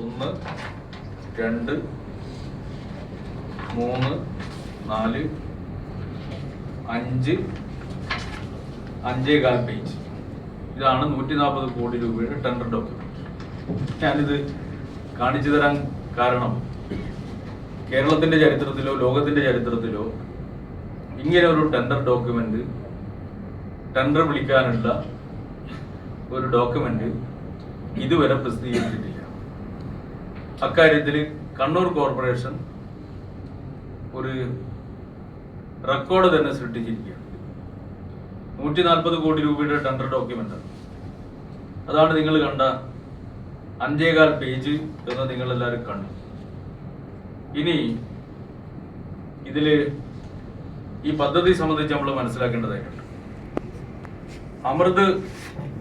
ഒന്ന് രണ്ട് മൂന്ന് നാല് അഞ്ച് അഞ്ചേ കാൽ പേജ് ഇതാണ് നൂറ്റി നാൽപ്പത് കോടി രൂപയുടെ ടെൻഡർ ഡോക്യുമെന്റ് ഞാനിത് കാണിച്ചു തരാൻ കാരണം കേരളത്തിന്റെ ചരിത്രത്തിലോ ലോകത്തിന്റെ ചരിത്രത്തിലോ ഇങ്ങനെ ഒരു ടെൻഡർ ഡോക്യുമെന്റ് ടെൻഡർ വിളിക്കാനുള്ള ഒരു ഡോക്യുമെന്റ് ഇതുവരെ പ്രസിദ്ധീകരിച്ചിട്ടില്ല. അക്കാര്യത്തിൽ കണ്ണൂർ കോർപ്പറേഷൻ ഒരു റെക്കോർഡ് തന്നെ സൃഷ്ടിച്ചിരിക്കുകയാണ്. നൂറ്റി നാൽപ്പത് കോടി രൂപയുടെ ടെൻഡർ ഡോക്യുമെന്റ് അതാണ് നിങ്ങൾ കണ്ട അഞ്ചേകാൽ പേജ് എന്ന് നിങ്ങൾ എല്ലാവരും കണ്ടു. ഇനി ഇതിൽ ഈ പദ്ധതി സംബന്ധിച്ച് നമ്മൾ മനസ്സിലാക്കേണ്ടതായിട്ടുണ്ട്. അമൃത്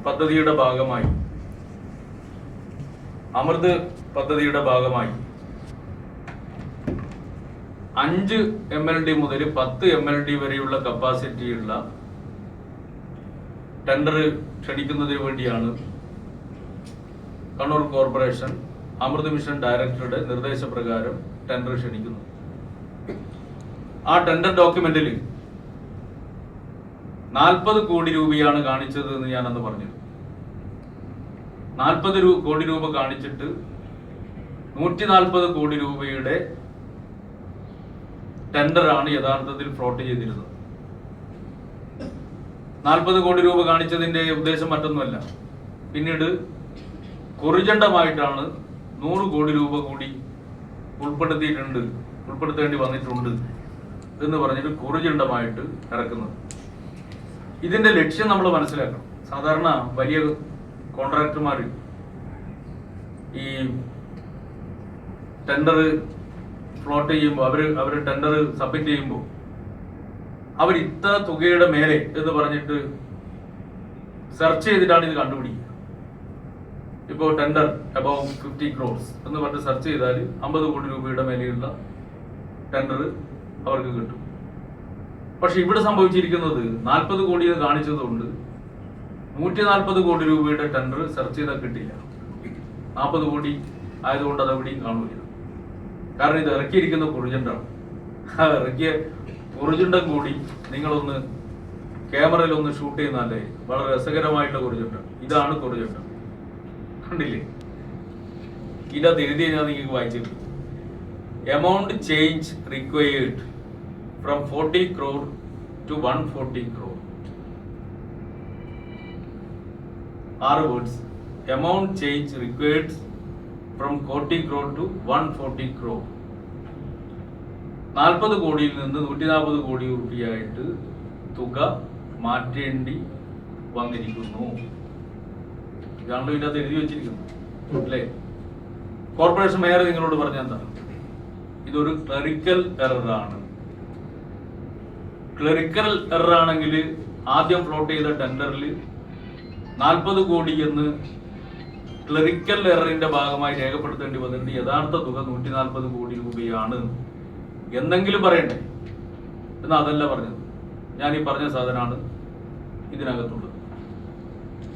പദ്ധതിയുടെ ഭാഗമായി അമൃത് പദ്ധതിയുടെ ഭാഗമായി. അഞ്ച് എം എൽ ഡി മുതൽ പത്ത് എം എൽ ഡി വരെയുള്ള കപ്പാസിറ്റിയുള്ള ടെൻഡർ ക്ഷണിക്കുന്നതിന് വേണ്ടിയാണ് കണ്ണൂർ കോർപ്പറേഷൻ അമൃത് മിഷൻ ഡയറക്ടറുടെ നിർദ്ദേശപ്രകാരം ടെൻഡർ ക്ഷണിക്കുന്നത്. ആ ടെൻഡർ ഡോക്യുമെന്റിൽ നാൽപ്പത് കോടി രൂപയാണ് കാണിച്ചത് എന്ന് ഞാൻ അന്ന് പറഞ്ഞു നാൽപ്പത് കോടി രൂപ കാണിച്ചിട്ട് നൂറ്റി നാൽപ്പത് കോടി രൂപയുടെ ടെൻഡറാണ് യഥാർത്ഥത്തിൽ ഫ്രോട്ട് ചെയ്തിരുന്നത്. നാൽപ്പത് കോടി രൂപ കാണിച്ചതിന്റെ ഉദ്ദേശം മറ്റൊന്നുമല്ല. പിന്നീട് കുറിചണ്ടമായിട്ടാണ് നൂറ് കോടി രൂപ കൂടി ഉൾപ്പെടുത്തിയിട്ടുണ്ട് ഉൾപ്പെടുത്തേണ്ടി വന്നിട്ടുണ്ട് എന്ന് പറഞ്ഞിട്ട് കുറിചണ്ടമായിട്ട് ഇറക്കുന്നത്. ഇതിന്റെ ലക്ഷ്യം നമ്മൾ മനസ്സിലാക്കണം. സാധാരണ വലിയ കോൺട്രാക്ടർമാർ ഈ ടെൻഡർ ഫ്ലോട്ട് ചെയ്യുമ്പോൾ അവർ അവർ ടെൻഡർ സബ്മിറ്റ് ചെയ്യുമ്പോൾ അവർ ഇത്ര തുകയുടെ മേലെ എന്ന് പറഞ്ഞിട്ട് സെർച്ച് ചെയ്തിട്ടാണ് ഇത് കണ്ടുപിടിക്കുക. ഇപ്പോൾ ടെൻഡർ അബൌവ് ഫിഫ്റ്റി ക്രോഡ്സ് എന്ന് പറഞ്ഞ് സെർച്ച് ചെയ്താൽ അമ്പത് കോടി രൂപയുടെ മേലെയുള്ള ടെൻഡർ അവർക്ക് കിട്ടും. പക്ഷെ ഇവിടെ സംഭവിച്ചിരിക്കുന്നത് നാൽപ്പത് കോടി എന്ന് കാണിച്ചതുകൊണ്ട് നൂറ്റി നാൽപ്പത് കോടി രൂപയുടെ ടെൻഡർ സെർച്ച് ചെയ്താൽ കിട്ടില്ല. നാൽപ്പത് കോടി ആയതുകൊണ്ട് അത് എവിടെയും കാണില്ല കാരണം ഇത് ഇറക്കിയിരിക്കുന്ന കുറിജണ്ടാണ് ആ ഇറക്കിയ കുറിജുണ്ടം കൂടി നിങ്ങളൊന്ന് ക്യാമറയിൽ ഒന്ന് ഷൂട്ട് ചെയ്യുന്നാലേ വളരെ രസകരമായിട്ടുള്ള കുറിജുണ്ട ഇതാണ് കുറിജുണ്ട കണ്ടില്ലേ? ഇതിനകത്ത് എഴുതി ഞാൻ നിങ്ങൾക്ക് വായിച്ചിട്ടുണ്ട് amount change required from forty crore to one forty crore ആറ് words amount change required from forty crore to one forty crore നാൽപ്പത് കോടിയിൽ നിന്ന് നൂറ്റി നാൽപ്പത് കോടി രൂപയായിട്ട് തുക മാറ്റേണ്ടി വന്നിരിക്കുന്നു. ഇതാണല്ലോ ഇതിനകത്ത് എഴുതി വെച്ചിരിക്കുന്നു അല്ലേ? കോർപ്പറേഷൻ മേയർ നിങ്ങളോട് പറഞ്ഞ എന്താണ് ഇതൊരു ക്ലറിക്കൽ എററാണ് ക്ലറിക്കൽ എറർ ആണെങ്കിൽ ആദ്യം ഫ്ലോട്ട് ചെയ്ത ടെൻഡറിൽ നാൽപ്പത് കോടി എന്ന് ക്ലറിക്കൽ എററിന്റെ ഭാഗമായി രേഖപ്പെടുത്തേണ്ടി വന്നിട്ടുണ്ട്. യഥാർത്ഥ തുക നൂറ്റി നാൽപ്പത് കോടി രൂപയാണ്. എന്തെങ്കിലും പറയണ്ടേ? എന്നാൽ അതല്ല പറഞ്ഞത്. ഞാൻ ഈ പറഞ്ഞ സാധനമാണ് ഇതിനകത്തുള്ളത്.